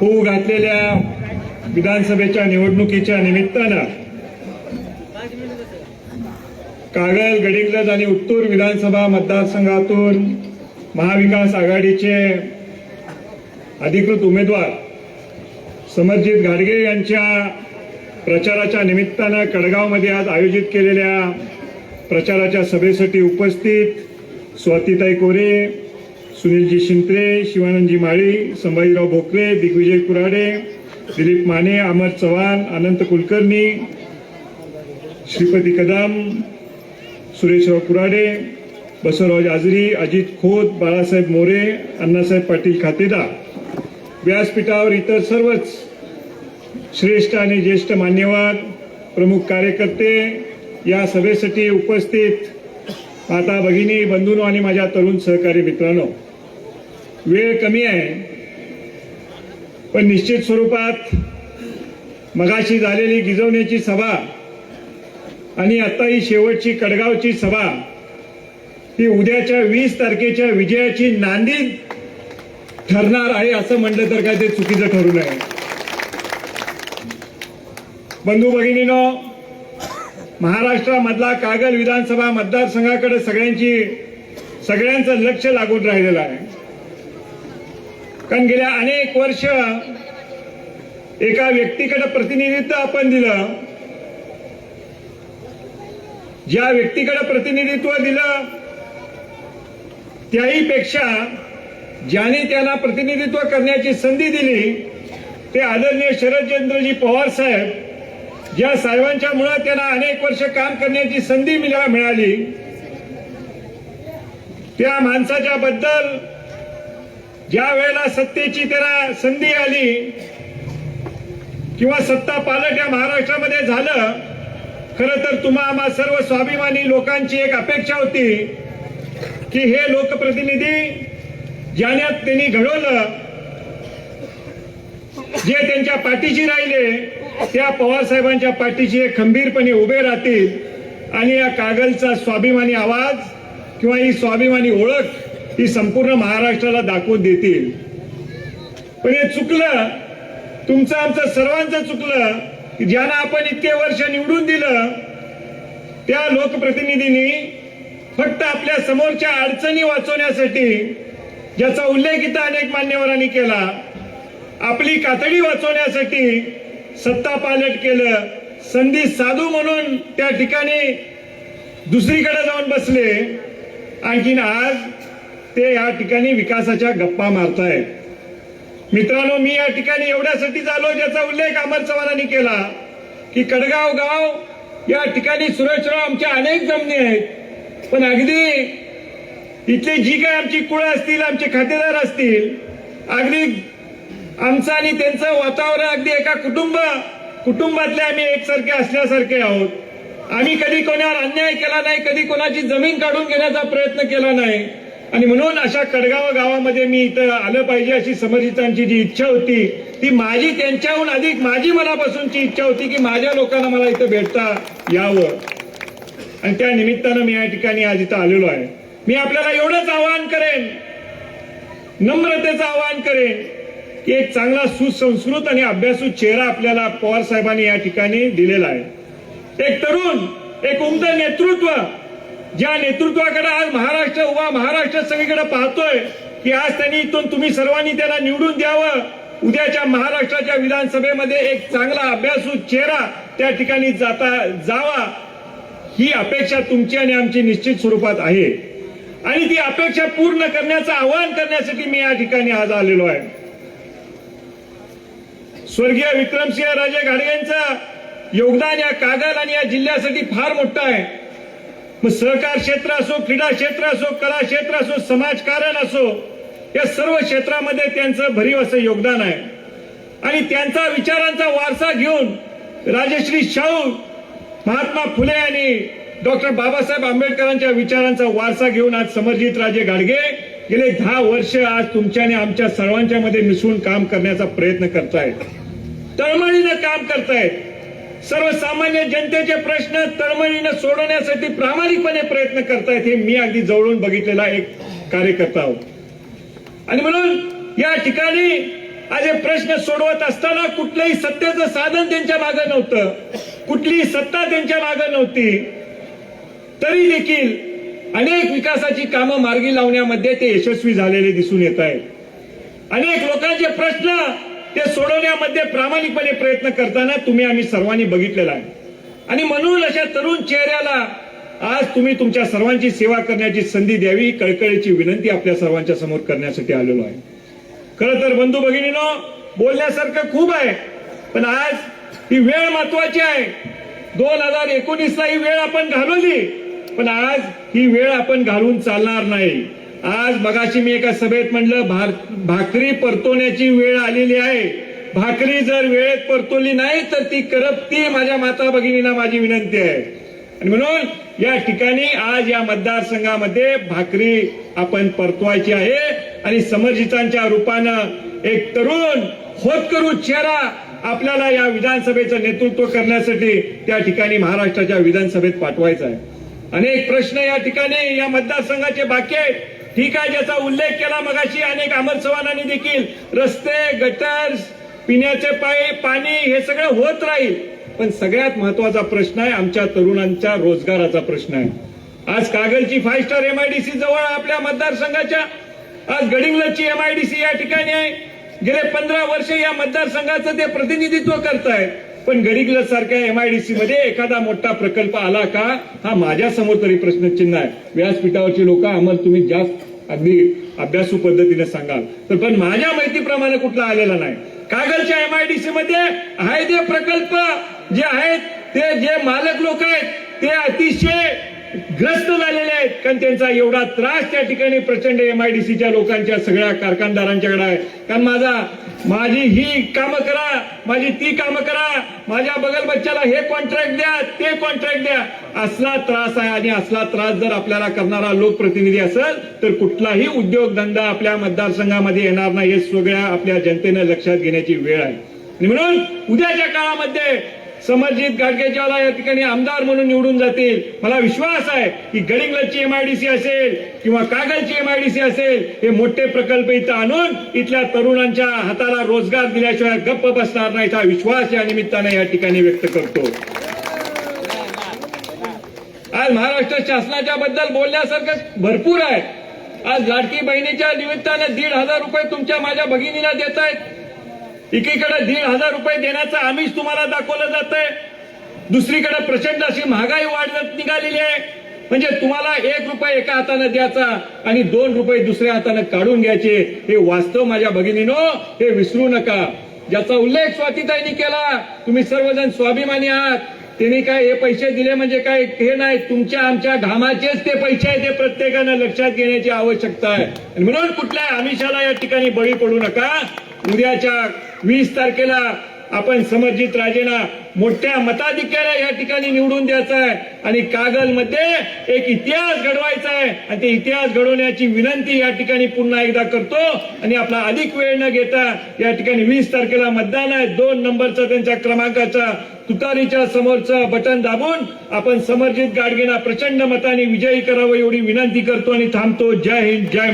होऊ घातलेल्या विधानसभेच्या निवडणुकीच्या निमित्तानं कागल गडिंग्लज आणि उत्तूर विधानसभा मतदारसंघातून महाविकास आघाडीचे अधिकृत उमेदवार समरजित घाडगे यांच्या प्रचाराच्या निमित्तानं कडगावमध्ये आज आयोजित केलेल्या प्रचाराच्या सभेसाठी उपस्थित स्वातीताई कोरे सुनीलजी शिंत्रे शिवानंदजी माळी संभाजीराव भोकरे दिग्विजय कुराडे दिलीप माने अमर चव्हाण अनंत कुलकर्णी श्रीपती कदम सुरेशराव कुराडे बसवराज आजरी अजित खोत बाळासाहेब मोरे अण्णासाहेब पाटील खातेदार. व्यासपीठावर इतर सर्वच श्रेष्ठ आणि ज्येष्ठ मान्यवर प्रमुख कार्यकर्ते या सभेसाठी उपस्थित माता भगिनी बंधूंनो आणि माझ्या तरुण सहकारी मित्रांनो. वेळ कमी आहे. पण निश्चित स्वरूपात मगाशी झालेली गिजवण्याची सभा आणि आता ही शेवटची कडगावची सभा ही उद्याच्या वीस तारखेच्या विजयाची नांदी ठरणार आहे असं म्हटलं तर काय ते चुकीचं ठरू नये. बंधू भगिनीनो महाराष्ट्रामधला कागल विधानसभा मतदारसंघाकडे सगळ्यांची सगळ्यांचं लक्ष लागून राहिलेलं आहे. कारण गेल्या अनेक वर्ष एका व्यक्तीकडे प्रतिनिधित्व आपण दिलं. ज्या व्यक्तीकडे प्रतिनिधित्व दिलं त्याही पेक्षा ज्याने त्यांना प्रतिनिधित्व करण्याची संधी दिली ते आदरणीय शरदचंद्रजी पवार साहेब ज्या साहेबांच्या मुळे त्यांना अनेक वर्ष काम करण्याची संधी मिळाली त्या माणसाच्या बद्दल ज्या वेळेला सत्तेची त्याला संधी आली किंवा सत्ता पालट या महाराष्ट्रामध्ये झालं खरं तर तुम्हा आम्हा सर्व स्वाभिमानी लोकांची एक अपेक्षा होती की हे लोकप्रतिनिधी ज्याने त्यांनी घडवलं जे त्यांच्या पाठीशी राहिले त्या पवार साहेबांच्या पाठीशी खंबीरपणे उभे राहतील आणि या कागलचा स्वाभिमानी आवाज किंवा ही स्वाभिमानी ओळख ही संपूर्ण महाराष्ट्राला दाखवून देतील. पण हे चुकलं तुमचं आमचं सर्वांचं चुकलं की ज्यांना आपण इतके वर्ष निवडून दिलं त्या लोकप्रतिनिधींनी फक्त आपल्या समोरच्या अडचणी वाचवण्यासाठी ज्याचा उल्लेख इथं अनेक मान्यवरांनी केला आपली कातडी वाचवण्यासाठी सत्ता पालट केलं संधी साधू म्हणून त्या ठिकाणी दुसरीकडे जाऊन बसले. आणखीन आज ते या ठिकाणी विकासाच्या गप्पा मारतायत. मित्रांनो मी या ठिकाणी एवढ्यासाठी आलो ज्याचा उल्लेख अमर चव्हाणांनी केला की कडगाव गाव या ठिकाणी सुरेशराव आमच्या अनेक जमिनी आहेत. पण अगदी इथली जी काय आमची कुळं असतील आमचे खातेदार असतील अगदी आमचं आणि त्यांचं वातावरण अगदी एका कुटुंब कुटुंबातले आम्ही एकसारखे असल्यासारखे आहोत. आम्ही कधी कोणावर अन्याय केला नाही कधी कोणाची जमीन काढून घेण्याचा प्रयत्न केला नाही. आणि म्हणून अशा कडगाव गावामध्ये मी इथं आलं पाहिजे अशी समर्जितांची जी इच्छा होती ती माझी त्यांच्याहून अधिक माझी मनापासूनची इच्छा होती की माझ्या लोकांना मला इथं भेटता यावं. आणि त्या निमित्तानं मी या ठिकाणी आज इथं आलेलो आहे. मी आपल्याला एवढंच आवाहन करेन नम्रतेचं आवाहन करेन की एक चांगला सुसंस्कृत आणि अभ्यासू चेहरा आपल्याला पवार साहेबांनी या ठिकाणी दिलेला आहे. एक तरुण एक उमद नेतृत्व ज्या नेतृत्वाकडे आज महाराष्ट्र उभा महाराष्ट्र सगळीकडे पाहतोय की आज त्यांनी इथून तुम्ही सर्वांनी त्याला निवडून द्यावं. उद्याच्या महाराष्ट्राच्या विधानसभेमध्ये एक चांगला अभ्यासू चेहरा त्या ठिकाणी जाता जावा. ही अपेक्षा तुमची आणि आमची निश्चित स्वरूपात आहे. आणि ती अपेक्षा पूर्ण करण्याचं आवाहन करण्यासाठी मी या ठिकाणी आज आलेलो आहे. स्वर्गीय विक्रमसिंह राजे घाडगेंचं योगदान या कागल आणि या जिल्ह्यासाठी फार मोठं आहे. मग सहकार क्षेत्र असो क्रीडा क्षेत्र असो कला क्षेत्र असो समाजकारण असो या सर्व क्षेत्रामध्ये त्यांचं भरीव असं योगदान आहे. आणि त्यांचा विचारांचा वारसा घेऊन राजश्री शाहू महात्मा फुले आणि डॉक्टर बाबासाहेब आंबेडकरांच्या विचारांचा वारसा घेऊन आज समरजित राजे गाडगे गेले दहा वर्ष आज तुमच्या आणि आमच्या सर्वांच्या मध्ये मिसळून काम करण्याचा प्रयत्न करतायत. तळमळीनं काम करतायत. सर्वसामान्य जनतेचे प्रश्न तळमळीनं सोडवण्यासाठी प्रामाणिकपणे प्रयत्न करतायत हे मी अगदी जवळून बघितलेला एक कार्यकर्ता आहोत आणि म्हणून या ठिकाणी आज हे प्रश्न सोडवत असताना कुठलंही सत्तेचं साधन त्यांच्या मागे नव्हतं. कुठलीही सत्ता त्यांच्या मागे नव्हती. तरी देखील अनेक विकासाची कामं मार्गी लावण्यामध्ये ते यशस्वी झालेले दिसून येत आहेत. अनेक लोकांचे प्रश्न ते सोडवण्यामध्ये प्रामाणिकपणे प्रयत्न करताना तुम्ही आम्ही सर्वांनी बघितलेला आहे. आणि म्हणून अशा तरुण चेहऱ्याला आज तुम्ही तुमच्या सर्वांची सेवा करण्याची संधी द्यावी कळकळीची विनंती आपल्या सर्वांच्या समोर करण्यासाठी आलेलो आहे. खरं तर बंधू भगिनीनो बोलण्यासारखं खूप आहे पण आज ही वेळ महत्वाची आहे. दोन हजार एकोणीसला ही वेळ आपण घालवली पण आज ही वेळ आपण घालून चालणार नाही. आज मगाशी मी एका सभेत म्हणलं भार भाकरी परतवण्याची वेळ आलेली आहे. भाकरी जर वेळेत परतवली नाही तर ती करपती माझ्या माता भगिनींना माझी विनंती आहे. आणि म्हणून या ठिकाणी आज या मतदारसंघामध्ये भाकरी आपण परतवायची आहे. आणि समरजितांच्या रूपानं एक तरुण होतकरू चेहरा आपल्याला या विधानसभेचं नेतृत्व करण्यासाठी त्या ठिकाणी महाराष्ट्राच्या विधानसभेत पाठवायचा आहे. अनेक प्रश्न या ठिकाणी या मतदारसंघाचे बाकी आहेत. ठीक आहे ज्याचा उल्लेख केला मगाशी अनेक अमर चव्हाणांनी देखील रस्ते गटर्स पिण्याचे पाई पाणी हे सगळं होत राहील. पण सगळ्यात महत्त्वाचा प्रश्न आहे आमच्या तरुणांच्या रोजगाराचा प्रश्न आहे. आज कागलची फाईव्ह स्टार एमआयडीसी जवळ आपल्या मतदारसंघाच्या. आज गडिंग्लजची एमआयडीसी या ठिकाणी आहे. गेले पंधरा वर्ष या मतदारसंघाचं ते प्रतिनिधित्व करतायत. पण गडिंग्लज सारख्या एमआयडीसी मध्ये एखादा मोठा प्रकल्प आला का? हा माझ्यासमोर तरी प्रश्नचिन्ह आहे. व्यासपीठावरची लोक आम्हाला तुम्ही जास्त अगदी अभ्यासू पद्धतीने सांगाल. तर पण माझ्या माहितीप्रमाणे कुठला आलेला नाही. कागलच्या एमआयडीसी मध्ये आहे ते प्रकल्प. जे आहेत ते जे मालक लोक आहेत ते अतिशय ग्रस्त झालेले आहेत. कारण त्यांचा एवढा त्रास त्या ठिकाणी प्रचंड एमआयडीसीच्या लोकांच्या सगळ्या कारखानदारांच्याकडे आहे. कारण माझा माझी ही काम करा माझी ती काम करा. माझ्या बगल बच्च्याला हे कॉन्ट्रॅक्ट द्या ते कॉन्ट्रॅक्ट द्या. असला त्रास आहे आणि असला त्रास जर आपल्याला करणारा लोकप्रतिनिधी असेल तर कुठलाही उद्योगधंदा आपल्या मतदारसंघामध्ये येणार नाही हे सगळ्या आपल्या जनतेनं लक्षात घेण्याची वेळ आहे. आणि म्हणून उद्याच्या काळामध्ये समरजित गाडगेच्याला या ठिकाणी आमदार म्हणून निवडून जातील. मला विश्वास आहे की गडिंग्लजची एमआयडीसी असेल किंवा कागलची एमआयडीसी असेल हे मोठे प्रकल्प इथं आणून इथल्या तरुणांच्या हाताला रोजगार दिल्याशिवाय गप्प बसणार नाही हा विश्वास या निमित्ताने या ठिकाणी व्यक्त करतो. आज महाराष्ट्र शासनाच्या बद्दल बोलण्यासारखं भरपूर आहे. आज लाडकी बहिणीच्या निमित्तानं दीड हजार रुपये तुमच्या माझ्या भगिनीला देत आहेत एकीकडे दीड हजार रुपये देण्याचं आमिष तुम्हाला दाखवलं जात आहे दुसरीकडे प्रचंड अशी महागाई वाढत निघालेली आहे. म्हणजे तुम्हाला एक रुपये एका हातानं द्यायचा आणि दोन रुपये दुसऱ्या हातानं काढून घ्यायचे हे वास्तव माझ्या भगिनीनो हे विसरू नका. ज्याचा उल्लेख स्वातीताईंनी केला तुम्ही सर्वजण स्वाभिमानी आहात. त्यांनी काय हे पैसे दिले म्हणजे काय? हे नाही तुमच्या आमच्या घामाचेच ते पैसे आहेत ते प्रत्येकानं लक्षात घेण्याची आवश्यकता आहे. आणि म्हणून कुठल्या आमिषाला या ठिकाणी बळी पडू नका. उद्याच्या वीस तारखेला आपण समर्जित राजेना मोठ्या मताधिक्याला या ठिकाणी निवडून द्यायचा आहे. आणि कागलमध्ये एक इतिहास घडवायचा आहे. आणि ते इतिहास घडवण्याची विनंती या ठिकाणी पुन्हा एकदा करतो. आणि आपला अधिक वेळ न घेता या ठिकाणी वीस तारखेला मतदान आहे. दोन नंबरचा त्यांच्या क्रमांकाचा तुतारीच्या समोरचं बटन दाबून आपण समर्जित गाडगेना प्रचंड मताने विजयी करावं एवढी विनंती करतो आणि थांबतो. जय हिंद जय